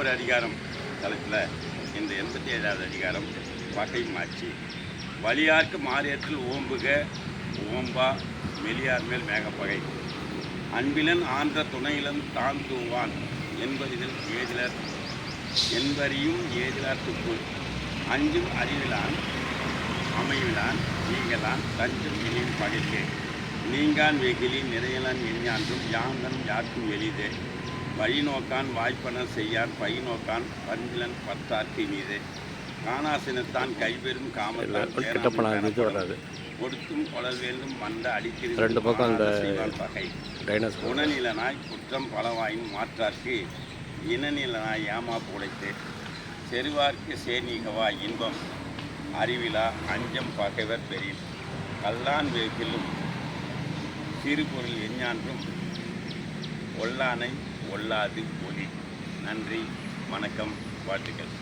ஒரு அதிகாரம் தளத்தில் இந்த எண்பத்தி ஏழாவது அதிகாரம் பகை மாட்சி வலியார்க்கு மாறியத்தில் ஓம்புக ஓம்பா மெலியார் மேல் மேகப்பகை. அன்பிலன் ஆன்ற துணையிலன் தான் தூவான் என்பதில் ஏதிலர் என்பறியும் ஏதிலார் துப்பு. அஞ்சும் அறிவிலான் அமைவிலான் நீங்களான் தஞ்சும் இனியும் பகைக்கு நீங்கான் வெகிலி நிறையலான் எஞ்ஞான்றும் யாங்கன் யாருக்கும் எளிதே. வழி நோக்கான் வாய்ப்பன செய்யான் பை நோக்கான் பஞ்சிலன் பத்தார்க்கு இனிதே காணாசினத்தான் கைபெறும் காமத்தான் கொடுத்தும் கொடல் வேண்டும் மண்ட அடிக்கிறது ரெண்டு பக்கம் அந்த பகை. குணநிலனாய் குற்றம் பலவாயின் மாற்றார்க்கு இனநிலனாய் ஏமா புடைத்து. செருவார்க்கு சேனிகவா இன்பம். அறிவிலா அஞ்சம் பகைவர் பெரின். கல்லான் வேக்கிலும் சிறுபொருள் எஞ்ஞான்றும் ஒல்லானை கொள்ளாது ஒளி நன்றி வணக்கம் வாழ்த்துக்கள்.